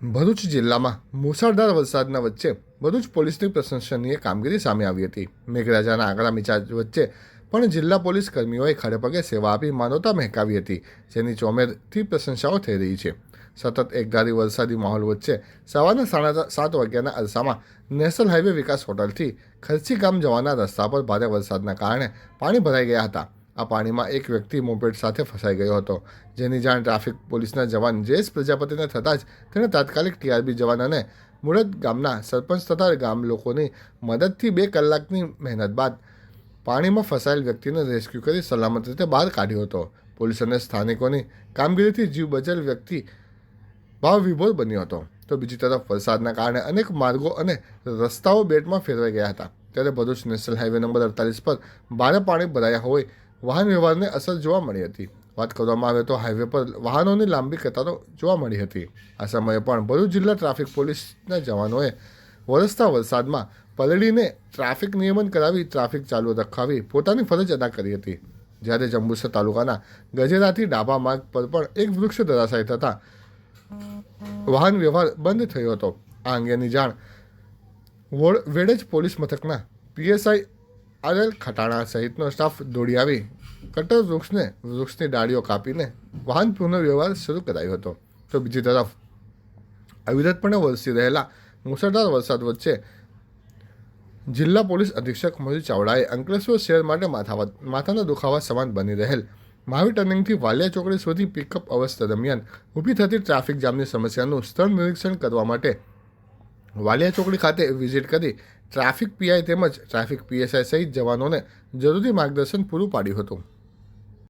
ભરૂચ જિલ્લામાં મુસળધાર વરસાદના વચ્ચે ભરૂચ પોલીસની પ્રશંસનીય કામગીરી સામે આવી હતી. મેઘરાજાના આંકડા મિજાજ વચ્ચે પણ જિલ્લા પોલીસ કર્મીઓએ ખડેપગે સેવા આપી માનવતા મહેકાવી હતી, જેની ચોમેરથી પ્રશંસાઓ થઈ રહી છે. સતત એકધારી વરસાદી માહોલ વચ્ચે સવારના સાડા સાત વાગ્યાના અરસામાં નેશનલ હાઈવે વિકાસ હોટલથી ખર્ચી ગામ જવાના રસ્તા પર ભારે વરસાદના કારણે પાણી ભરાઈ ગયા હતા. આ પાણીમાં એક વ્યક્તિ મોપેડ સાથે ફસાઈ ગયો હતો. જેની જાણ ટ્રાફિક પોલીસના જવાન જયેશ પ્રજાપતિને થતાં જ તેણે તાત્કાલિક ટીઆરબી જવાન અને મુળદ ગામના સરપંચ તથા ગામ લોકોની મદદથી બે કલાકની મહેનત બાદ પાણીમાં ફસાયેલ વ્યક્તિને રેસ્ક્યુ કરી સલામત રીતે બહાર કાઢ્યો હતો. પોલીસ અને સ્થાનિકોની કામગીરીથી જીવ બચેલ વ્યક્તિ ભાવ વિભોર બન્યો હતો. તો બીજી તરફ વરસાદના કારણે અનેક માર્ગો અને રસ્તાઓ બેટમાં ફેરવાઈ ગયા હતા. ત્યારે ભરૂચ નેશનલ હાઈવે નંબર અડતાલીસ પર ભારે પાણી ભરાયા હોય વાહન વ્યવહારને અસર જોવા મળી હતી. વાત કરવામાં આવે તો હાઈવે પર વાહનોની લાંબી કતારો જોવા મળી હતી. આ સમયે પણ ભરૂચ જિલ્લા ટ્રાફિક પોલીસના જવાનોએ વરસતા વરસાદમાં પલળીને ટ્રાફિક નિયમન કરાવી ટ્રાફિક ચાલુ રખાવી પોતાની ફરજ અદા કરી હતી. જ્યારે જંબુસર તાલુકાના ગજેરાથી ડાબા માર્ગ પર પણ એક વૃક્ષ ધરાશાય થતાં વાહન વ્યવહાર બંધ થયો હતો. આ અંગેની જાણ વોડ- વેડજ પોલીસ મથકના પીએસઆઈ આર એલ ખટાણા સહિતનો સ્ટાફ દોડી આવી કટર વૃક્ષને, વૃક્ષની ડાળીઓ કાપીને વાહન પુનર્વ્યવહાર શરૂ કરાયો હતો. તો બીજી તરફ, અવિરતપણે વરસી રહેલા મુસળધાર વરસાદ વચ્ચે જિલ્લા પોલીસ અધિક્ષક મયુર ચાવડાએ અંકલેશ્વર શહેર માટે માથા માથાના દુખાવા સમાન બની રહેલ મહાવીર ટર્નિંગથી વાલિયા ચોકડી સુધી પિકઅપ અવસ્થા દરમિયાન ઊભી થતી ટ્રાફિક જામની સમસ્યાનું સ્થળ નિરીક્ષણ કરવા માટે વાલિયા ચોકડી ખાતે વિઝિટ કરી ટ્રાફિક પીઆઈ તેમજ ટ્રાફિક પીએસઆઈ સહિત જવાનોને જરૂરી માર્ગદર્શન પૂરું પાડ્યું હતું.